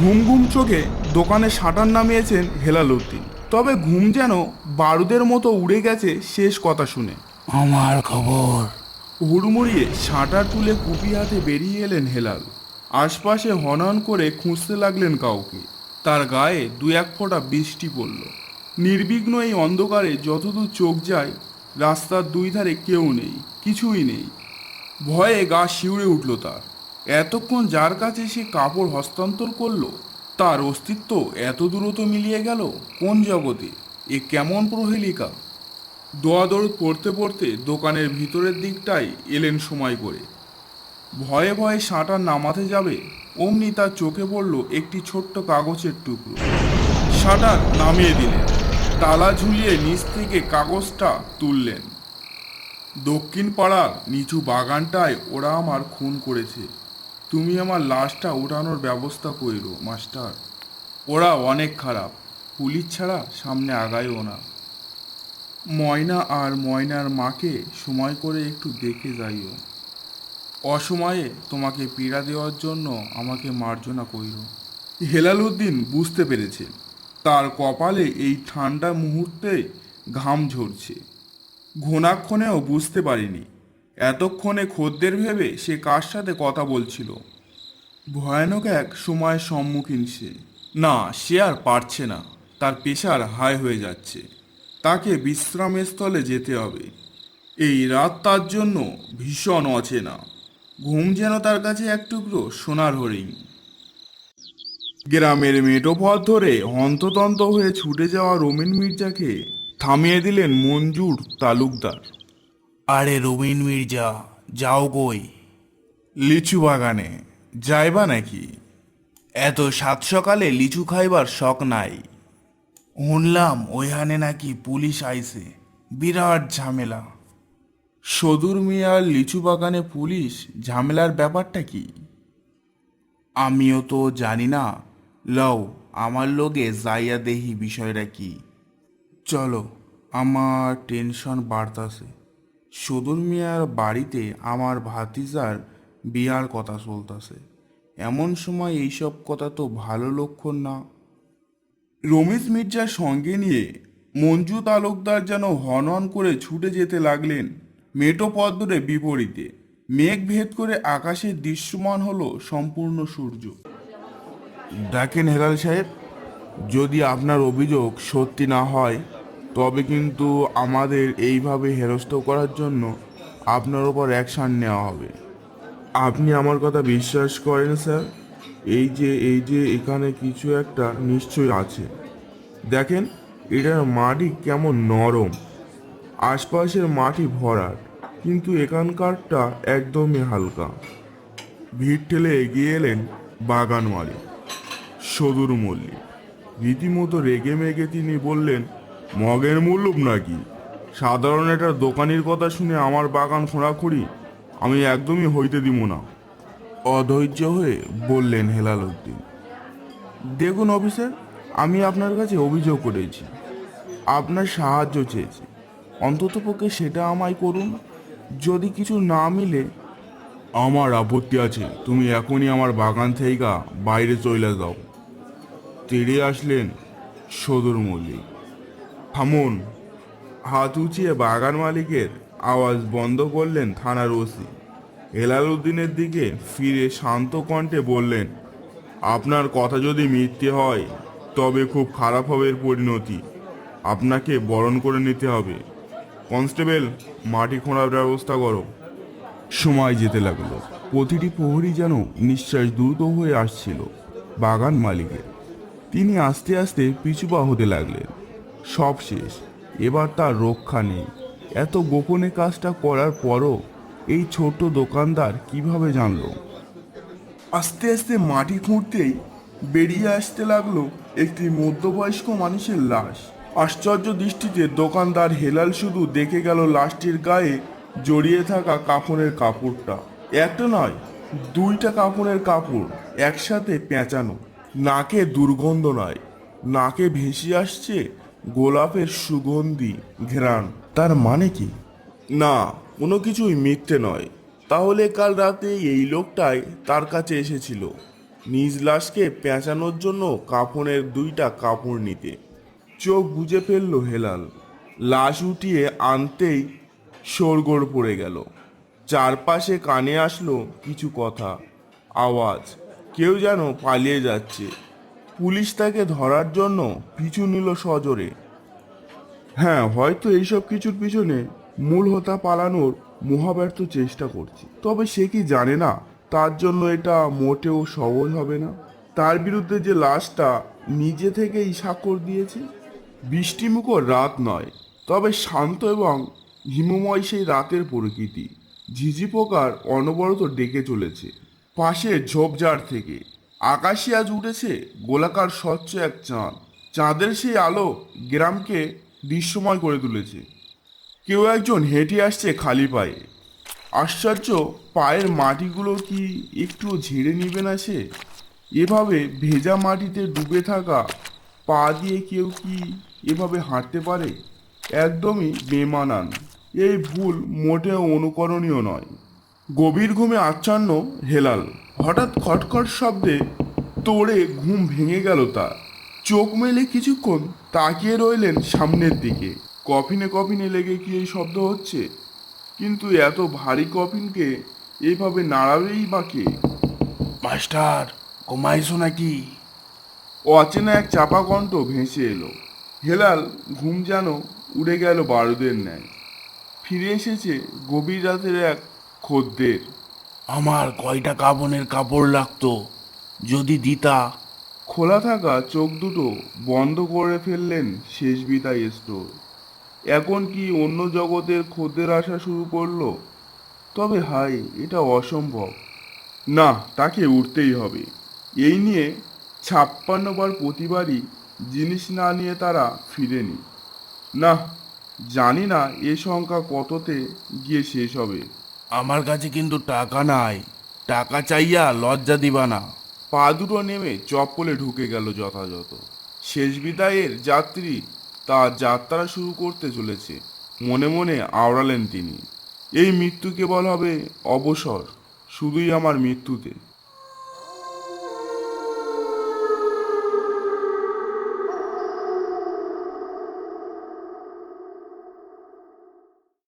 ঘুম ঘুম চোখে দোকানে শাটার নামিয়েছেন হেলাল উদ্দিন। তবে ঘুম যেন বারুদের মতো উড়ে গেছে শেষ কথা শুনে। আমার খবর। হুড়মুড়িয়ে শাটার তুলে কুপি হাতে বেরিয়ে এলেন হেলাল। আশপাশে হনন করে খুঁজতে লাগলেন কাউকে। তার গায়ে দু এক ফোঁটা বৃষ্টি পড়ল। নির্বিঘ্ন এই অন্ধকারে যতদূর চোখ যায় রাস্তার দুই ধারে কেউ নেই কিছুই নেই। ভয়ে গা শিউরে উঠল তার। এতক্ষণ যার কাছে সে কাপড় হস্তান্তর করল, তার অস্তিত্ব এত দূরত্ব মিলিয়ে গেল কোন জগতে? এ কেমন প্রহেলিকা? দোয়াদৌড় পড়তে পড়তে দোকানের ভিতরের দিকটাই এলেন সময় করে। ভয়ে ভয়ে সাঁটার নামাতে যাবে, অমনি তার চোখে পড়ল একটি ছোট্ট কাগজের টুকরো। শাটার নামিয়ে দিলেন, তালা ঝুলিয়ে নিচ থেকে কাগজটা তুললেন। দক্ষিণ পাড়ার নিচু বাগানটায় ওরা আমার খুন করেছে। তুমি আমার লাশটা ওঠানোর ব্যবস্থা কইরো মাস্টার। ওরা অনেক খারাপ, পুলিশ ছাড়া সামনে আগায়ও না। ময়না আর ময়নার মাকে সময় করে একটু দেখে যাইও। অসময়ে তোমাকে পীড়া দেওয়ার জন্য আমাকে মার্জনা কইর হেলাল উদ্দিন বুঝতে পেরেছে, তার কপালে এই ঠান্ডা মুহূর্তে ঘাম ঝরছে। ঘোনাক্ষণেও বুঝতে পারিনি এতক্ষণে খদ্দের ভেবে সে কার সাথে কথা বলছিল? ভয়ানক এক সময়ের সম্মুখীন সে। না, সে আর পারছে না। তার পেশার হাই হয়ে যাচ্ছে। তাকে বিশ্রামের স্থলে যেতে হবে। এই রাত তার জন্য ভীষণ অচেনা। ঘুম যেন তার কাছে এক টুকরো সোনার হরিণ। গ্রামের মেটো পথ ধরে হন্ততন্ত হয়ে ছুটে যাওয়া রমিন মির্জাকে থামিয়ে দিলেন মঞ্জুর তালুকদার। আরে রবিন মির্জা, যাও কই? লিচু বাগানে, যাইবা নাকি? এত সাত সকালে লিচু খাইবার শখ নাই। শুনলাম ওইখানে নাকি পুলিশ আইছে, বিরাট ঝামেলা। সদুর মিয়ার লিচু বাগানে পুলিশ, ঝামেলার ব্যাপারটা কি? আমিও তো জানি না। লও, আমার লোকে যাইয়া দেহি বিষয়টা কি। চলো, আমার টেনশন বাড়তাছে। সদুর মিয়ার বাড়িতে আমার ভাতিজার বিয়ার কথা চলতেছে। এমন সময় এইসব কথা তো ভালো লক্ষণ না। রমেশ মির্জার সঙ্গে নিয়ে মঞ্জু তালুকদার যেন হন হন করে ছুটে যেতে লাগলেন মেটো ধরে বিপরীতে। মেঘ ভেদ করে আকাশে দৃশ্যমান হলো সম্পূর্ণ সূর্য। দেখেন হেলাল সাহেব, যদি আপনার অভিযোগ সত্যি না হয় তবে কিন্তু আমাদের এইভাবে হেরস্ত করার জন্য আপনার ওপর অ্যাকশান নেওয়া হবে। আপনি আমার কথা বিশ্বাস করেন, স্যার? এই যে এই যে, এখানে কিছু একটা নিশ্চয়ই আছে। দেখেন, এটার মাটি কেমন নরম। আশপাশের মাটি ভরাট, কিন্তু এখানকারটা একদমই হালকা। ভিড় ঠেলে এগিয়ে এলেন বাগান মালিক সদুর মল্লিক রীতিমতো রেগে মেগে তিনি বললেন মগের মূল্যব নাকি? সাধারণ একটা দোকানির কথা শুনে আমার বাগান খোঁড়াখুড়ি আমি একদমই হইতে দিব না। অধৈর্য হয়ে বললেন হেলাল উদ্দিন। দেখুন অফিসার আমি আপনার কাছে অভিযোগ করেছি। আপনার সাহায্য চেয়েছি। অন্ততপক্ষে সেটা আমায় করুন। যদি কিছু না মিলে আমার আপত্তি আছে তুমি এখনই আমার বাগান থেকে বাইরে চলে যাও। তেড়ে আসলেন সদর মল্লিক। থামুন হাত উঁচিয়ে বাগান মালিকের আওয়াজ বন্ধ করলেন থানার ওসি। হেলাল উদ্দিনের দিকে ফিরে শান্ত কণ্ঠে বললেন, আপনার কথা যদি মিথ্যে হয়, তবে খুব খারাপ হবে এর পরিণতি। আপনাকে বরণ করে নিতে হবে। কনস্টেবল, মাটি খোঁড়ার ব্যবস্থা করো। সময় যেতে লাগল। প্রতিটি প্রহরী যেন নিঃশ্বাস দ্রুত হয়ে আসছিল বাগান মালিকের। তিনি আস্তে আস্তে পিছুপা হতে লাগলেন। সব শেষ। এবার তার রক্ষা নেই। এত গোপনে কাজটা করার পরও এই ছোট্ট দোকানদার কীভাবে জানল? আস্তে আস্তে মাটি খুঁড়তেই বেরিয়ে আসতে লাগল একটি মধ্যবয়স্ক মানুষের লাশ। আশ্চর্য দৃষ্টিতে দোকানদার হেলাল শুধু দেখে গেল লাশটির গায়ে জড়িয়ে থাকা কাপড়ের কাপড়টা। একটা নয়, দুইটা কাপড়ের কাপড় একসাথে পেঁচানো। নাকে দুর্গন্ধ নয়, নাকে ভেসে আসছে গোলাপের সুগন্ধি, ঘ্রাণ। তার মানে কি? না, কোনো কিছুই মিথ্যে নয়। তাহলে কাল রাতে এই লোকটাই তার কাছে এসেছিল। নিজ লাশকে পেঁচানোর জন্য কাফনের দুইটা কাপড় নিতে। চোখ বুঝে ফেলল হেলাল। লাশ উঠিয়ে আনতেই শোরগোড় পড়ে গেল। চারপাশে কানে আসলো কিছু কথা, আওয়াজ। কেউ যেন পালিয়ে যাচ্ছে। পুলিশ তাকে ধরার জন্য পিছু নিল সজোরে। হ্যাঁ হয়তো এইসব কিছুর পিছনে মূল হোতা পালানোর মহাব্যর্থ চেষ্টা করছে। তবে সে কি জানে না, তার জন্য এটা মোটেও সহজ হবে না। তার বিরুদ্ধে যে লাশটা নিজে থেকেই স্বাক্ষর দিয়েছে, বৃষ্টিমুখর রাত নয়, তবে শান্ত এবং হিমময় সেই রাতের প্রকৃতি। ঝিঝি পোকার অনবরত ডেকে চলেছে পাশে ঝোপঝাড় থেকে। আকাশে আজ উঠেছে গোলাকার স্বচ্ছ এক চাঁদ। চাঁদের সেই আলো গ্রামকে দৃশ্যময় করে তুলেছে। কেউ একজন হেঁটে আসছে খালি পায়ে। আশ্চর্য, পায়ের মাটিগুলো কি একটু ঝেড়ে নিবে না সে? এভাবে ভেজা মাটিতে ডুবে থাকা পা দিয়ে কেউ কি এভাবে হাঁটতে পারে? একদমই বেমানান এই ভুল মোটেও অনুকরণীয় নয়। গভীর ঘুমে আচ্ছন্ন হেলাল। হঠাৎ খটখট শব্দে তোড়ে ঘুম ভেঙে গেল তার। চোখ মেলে কিছুক্ষণ তাকিয়ে রইলেন সামনের দিকে। কফিনে কফিনে লেগে কি এই শব্দ হচ্ছে? কিন্তু এত ভারী কফিনকে এইভাবে নাড়াবেই বা কে? মাস্টার ঘুমাইছো নাকি? অচেনা এক চাপা কণ্ঠ ভেসে এলো। হেলাল ঘুম যেন উড়ে গেল বারুদের ন্যায়। ফিরে এসেছে গভীর রাতের এক খদ্দের। আমার কয়টা কাবনের কাপড় লাগতো? যদি দিতা। খোলা থাকা চোখ দুটো বন্ধ করে ফেললেন শেষ বিদায় স্টোর। এখন কি অন্য জগতের খদ্দের আসা শুরু করল? তবে হাই, এটা অসম্ভব। না, তাকে উঠতেই হবে। এই নিয়ে ছাপ্পান্ন বার প্রতিবারই জিনিস না নিয়ে তারা ফিরেনি। না জানি না এ সংখ্যা কততে গিয়ে শেষ হবে। আমার কাছে কিন্তু টাকা নাই। টাকা চাইয়া লজ্জা দিবা না। পা দুটো নেমে চপ্পলে ঢুকে গেল যথাযথ। শেষ বিদায়ের যাত্রী তার যাত্রা শুরু করতে চলেছে। মনে মনে আওড়ালেন তিনি। এই মৃত্যু কেবল হবে অবসর। শুধুই আমার মৃত্যুতে।